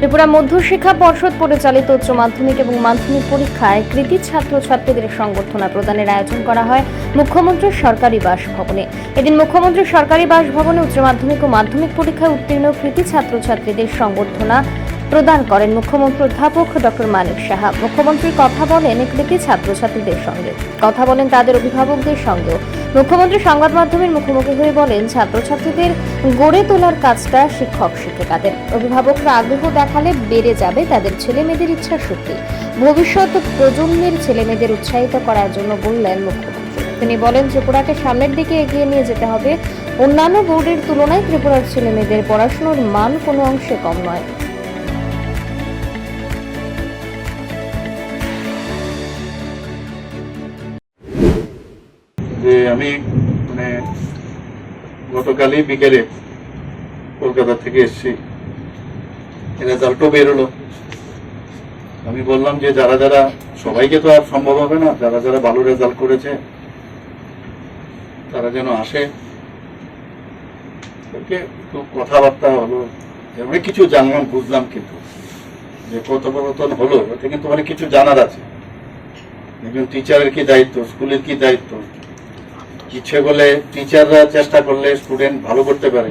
ত্রিপুরা মধ্যশিক্ষা পর্ষদ পরিচালিত উচ্চ মাধ্যমিক এবং মাধ্যমিক পরীক্ষায় কৃতি ছাত্রছাত্রীদের সংবর্ধনা প্রদানের আয়োজন করা হয় মুখ্যমন্ত্রীর সরকারি বাসভবনে। এদিন মুখ্যমন্ত্রীর সরকারি বাসভবনে উচ্চ মাধ্যমিক ও মাধ্যমিক পরীক্ষায় উত্তীর্ণ কৃতি ছাত্রছাত্রীদের সংবর্ধনা প্রদান করেন মুখ্যমন্ত্রী অধ্যাপক ডক্টর মানিক সাহা। মুখ্যমন্ত্রী কথা বলেন কৃতি ছাত্রছাত্রীদের সঙ্গে। কথা বলেন তাদের অভিভাবকদের সঙ্গেও। মুখ্যমন্ত্রী সংবাদ মাধ্যমের মুখোমুখি হয়ে বলেন, ছাত্রছাত্রীদের গড়ে তোলার কাজটা শিক্ষক, শিক্ষিকাদের। অভিভাবকরা আগ্রহ দেখালে বেড়ে যাবে তাদের ছেলে মেয়েদের ইচ্ছা শক্তি। ভবিষ্যৎ প্রজন্মের ছেলে মেয়েদের উৎসাহিত করার জন্য বললেন মুখ্যমন্ত্রী। তিনি বলেন, ত্রিপুরাকে সামনের দিকে এগিয়ে নিয়ে যেতে হবে। অন্যান্য বোর্ডের তুলনায় ত্রিপুরার ছেলে মেয়েদের পড়াশোনার মান কোনো অংশে কম নয়। আমি মানে গতকালই বিকেলে কলকাতা থেকে এসেছি। রেজাল্টও বেরোলো। আমি বললাম যে, যারা যারা, সবাইকে তো আর সম্ভব হবে না, যারা যারা ভালো রেজাল্ট করেছে, তারা যেন আসে। ওকে কথাবার্তা হলো অনেক কিছু জানলাম, বুঝলাম কিন্তু। যে কথোপকথন হলো ওতে কিন্তু অনেক কিছু জানার আছে। একজন টিচারের কি দায়িত্ব স্কুলের কি দায়িত্ব? ইচ্ছে করলে টিচাররা চেষ্টা করলে স্টুডেন্ট ভালো করতে পারে।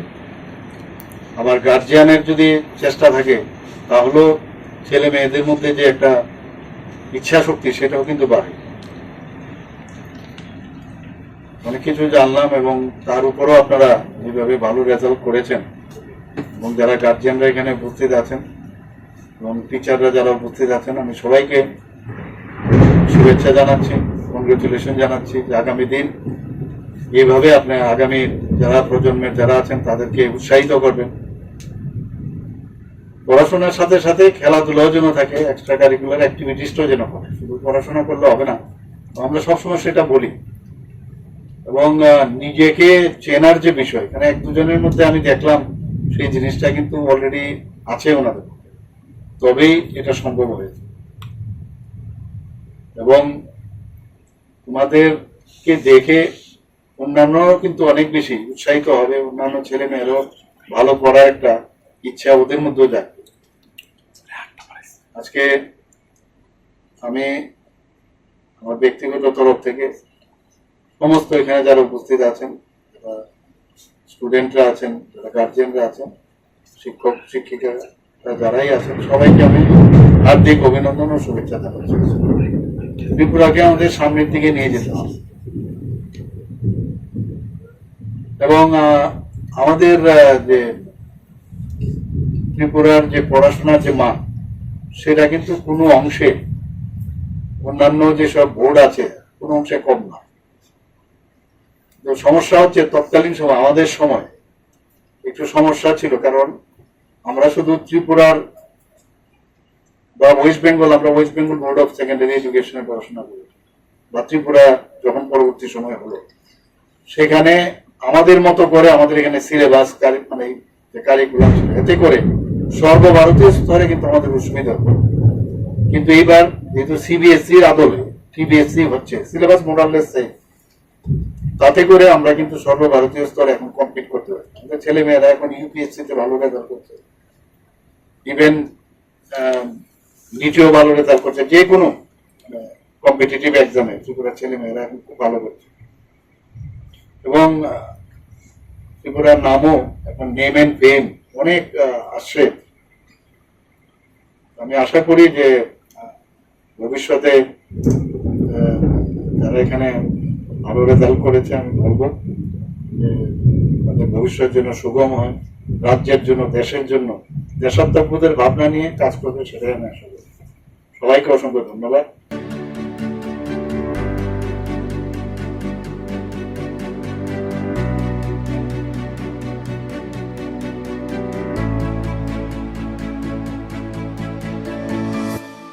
আবার গার্জিয়ানের যদি চেষ্টা থাকে, তাহলেও ছেলে মেয়েদের মধ্যে যে একটা ইচ্ছা শক্তি সেটাও কিন্তু বাড়ে। অনেক কিছু জানলাম এবং তার উপরও আপনারা যেভাবে ভালো রেজাল্ট করেছেন। এবং যারা গার্জিয়ানরা এখানে উপস্থিত আছেন এবং টিচাররা যারা উপস্থিত আছেন, আমি সবাইকে শুভেচ্ছা জানাচ্ছি কংগ্রেচুলেশন জানাচ্ছি যে আগামী দিন এইভাবে আপনি আগামী যারা প্রজন্মের যারা আছেন তাদেরকে উৎসাহিত করবেন। পড়াশোনার সাথে সাথে খেলাধুলাও যেন থাকে এক্সট্রা কারিকুলার অ্যাক্টিভিটিসটাও যেন করে শুধু পড়াশোনা করলে হবে না, আমরা সবসময় সেটা বলি। এবং নিজেকে চেনার যে বিষয়, এখানে এক দুজনের মধ্যে আমি দেখলাম, সেই জিনিসটা কিন্তু অলরেডি আছে ওনাদের তবেই এটা সম্ভব হয়েছে। এবং তোমাদেরকে দেখে অন্যান্যরাও কিন্তু অনেক বেশি উৎসাহিত হবে, অন্যান্য ছেলে মেয়েরও ভালো করার একটা ইচ্ছা ওদের মধ্যেও যাবে আজকে আমি আমার ব্যক্তিগত তরফ থেকে সমস্ত এখানে যারা উপস্থিত আছেন, যারা স্টুডেন্টরা আছেন, যারা গার্জিয়ানরা আছেন, শিক্ষক শিক্ষিকারা যারাই আছেন, সবাইকে আমি হার্দিক অভিনন্দন ও শুভেচ্ছা জানাচ্ছি। ত্রিপুরাকে আমাদের সামনের দিকে নিয়ে যেতে হবে। এবং আমাদের যে ত্রিপুরার যে পড়াশোনার যে মান সেটা কিন্তু কোনো অংশে অন্যান্য যেসব বোর্ড আছে, কোনো অংশে কম না। তো সমস্যা হচ্ছে তৎকালীন সময়, আমাদের সময় একটু সমস্যা ছিল, কারণ আমরা শুধু ত্রিপুরার বা ওয়েস্ট বেঙ্গল আমরা West Bengal board of secondary এডুকেশনে পড়াশোনা করি বা ত্রিপুরা যখন পরবর্তী সময় হলো, সেখানে আমাদের মতো করে আমাদের এখানে সিলেবাস মানে কারিকুলাম এতে করে সর্বভারতীয় স্তরে কিন্তু আমাদের অসুবিধা হতো। কিন্তু এইবার যেহেতু সিবিএসসি এর আদলে টিবিএসসি হচ্ছে সিলেবাস মোডাললেস তাতে করে আমরা কিন্তু সর্বভারতীয় স্তরে এখন কমপ্লিট করতে পারি। আমাদের ছেলে মেয়েরা এখন ইউপিএসসি তে ভালো রেজাল্ট করছে। ইভেন নিচেও ভালো রেজাল্ট করছে। যে কোনো কম্পিটিটিভ এক্সামে ত্রিপুরার ছেলে মেয়েরা এখন খুব ভালো করছে। এবং ত্রিপুরার নামও এখন নেম এন্ড ফেম অনেক আসছে। আমি আশা করি যে, ভবিষ্যতে যারা এখানে ভালো রেজাল্ট করেছে, আমি বলব যে, তাদের ভবিষ্যৎ যেন সুগম হয়, রাজ্যের জন্য, দেশের জন্য। দেশাত্মবোধের ভাবনা নিয়ে কাজ করবে সেটাই আমি আশা করি। সবাইকে অসংখ্য ধন্যবাদ।